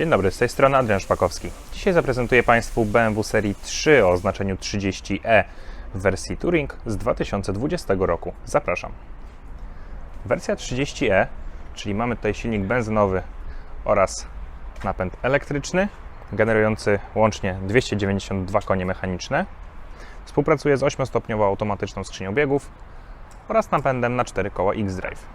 Dzień dobry, z tej strony Adrian Szpakowski. Dzisiaj zaprezentuję Państwu BMW serii 3 o oznaczeniu 30e w wersji Touring z 2020 roku. Zapraszam. Wersja 30e, czyli mamy tutaj silnik benzynowy oraz napęd elektryczny, generujący łącznie 292 konie mechaniczne. Współpracuje z 8-stopniową automatyczną skrzynią biegów oraz napędem na 4 koła X-Drive.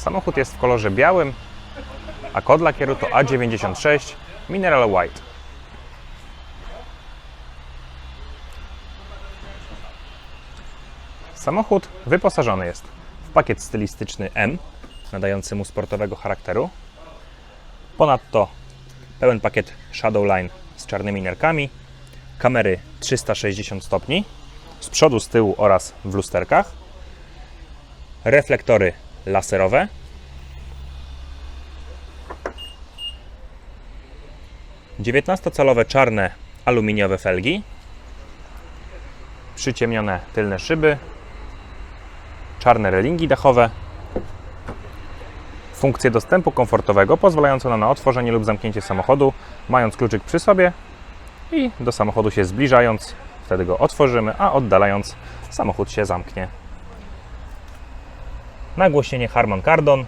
Samochód jest w kolorze białym, a kod lakieru to A96 Mineral White. Samochód wyposażony jest w pakiet stylistyczny M, nadający mu sportowego charakteru. Ponadto pełen pakiet Shadowline z czarnymi nerkami, kamery 360 stopni, z przodu, z tyłu oraz w lusterkach, reflektory laserowe, dziewiętnastocalowe czarne aluminiowe felgi, przyciemnione tylne szyby, czarne relingi dachowe, funkcję dostępu komfortowego pozwalającą na otworzenie lub zamknięcie samochodu, mając kluczyk przy sobie i do samochodu się zbliżając, wtedy go otworzymy, a oddalając samochód się zamknie. Nagłośnienie Harman Kardon,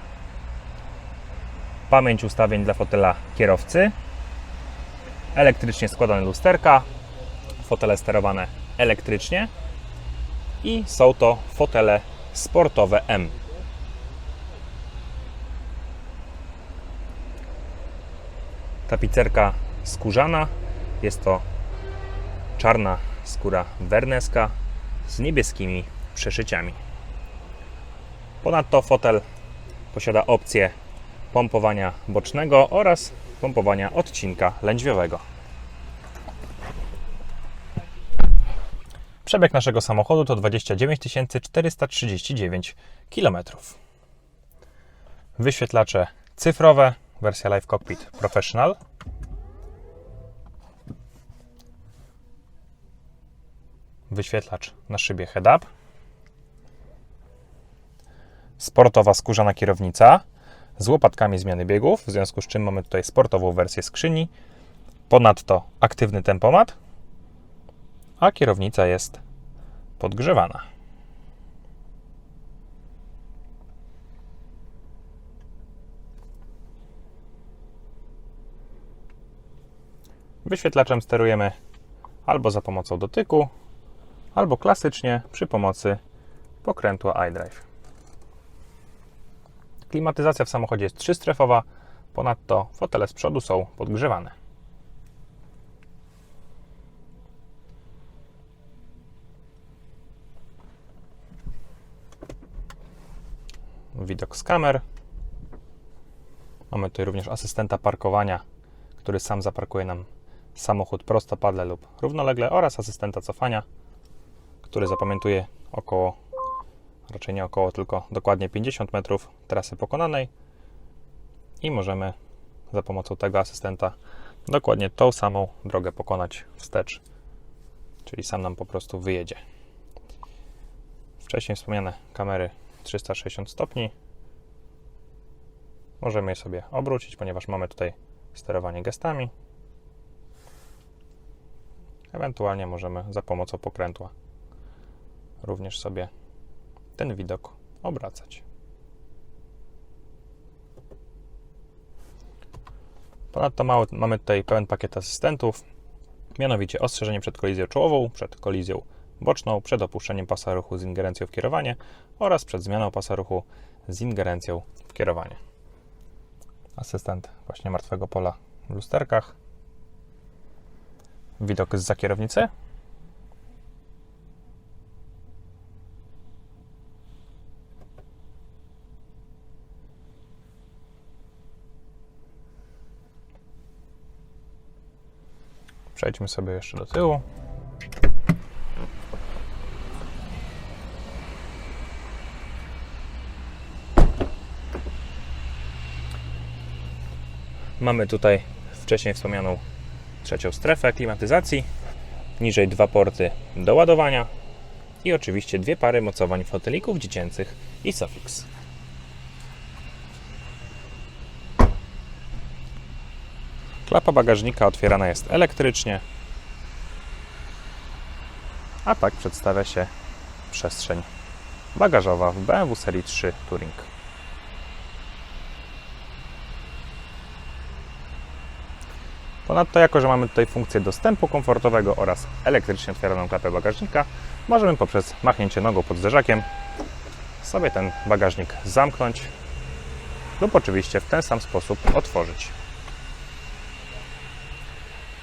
pamięć ustawień dla fotela kierowcy, elektrycznie składane lusterka, fotele sterowane elektrycznie. I są to fotele sportowe M. Tapicerka skórzana, jest to czarna skóra werneska z niebieskimi przeszyciami. Ponadto fotel posiada opcję pompowania bocznego oraz pompowania odcinka lędźwiowego. Przebieg naszego samochodu to 29 439 km. Wyświetlacze cyfrowe, wersja Live Cockpit Professional. Wyświetlacz na szybie head-up sportowa skórzana kierownica z łopatkami zmiany biegów, w związku z czym mamy tutaj sportową wersję skrzyni. Ponadto aktywny tempomat, a kierownica jest podgrzewana. Wyświetlaczem sterujemy albo za pomocą dotyku, albo klasycznie przy pomocy pokrętła iDrive. Klimatyzacja w samochodzie jest trzystrefowa, ponadto fotele z przodu są podgrzewane. Widok z kamer. Mamy tutaj również asystenta parkowania, który sam zaparkuje nam samochód prostopadle lub równolegle oraz asystenta cofania, który zapamiętuje około raczej nie około, tylko dokładnie 50 metrów trasy pokonanej i możemy za pomocą tego asystenta dokładnie tą samą drogę pokonać wstecz, czyli sam nam po prostu wyjedzie. Wcześniej wspomniane kamery 360 stopni. Możemy je sobie obrócić, ponieważ mamy tutaj sterowanie gestami. Ewentualnie możemy za pomocą pokrętła również sobie ten widok obracać. Ponadto mamy tutaj pełen pakiet asystentów, mianowicie ostrzeżenie przed kolizją czołową, przed kolizją boczną, przed opuszczeniem pasa ruchu z ingerencją w kierowanie oraz przed zmianą pasa ruchu z ingerencją w kierowanie. Asystent właśnie martwego pola w lusterkach. Widok z za kierownicy. Przejdźmy sobie jeszcze do tyłu. Mamy tutaj wcześniej wspomnianą trzecią strefę klimatyzacji. Niżej dwa porty do ładowania i oczywiście dwie pary mocowań fotelików dziecięcych i Sofix. Klapa bagażnika otwierana jest elektrycznie, a tak przedstawia się przestrzeń bagażowa w BMW serii 3 Touring. Ponadto, jako że mamy tutaj funkcję dostępu komfortowego oraz elektrycznie otwieraną klapę bagażnika, możemy poprzez machnięcie nogą pod zderzakiem sobie ten bagażnik zamknąć lub oczywiście w ten sam sposób otworzyć.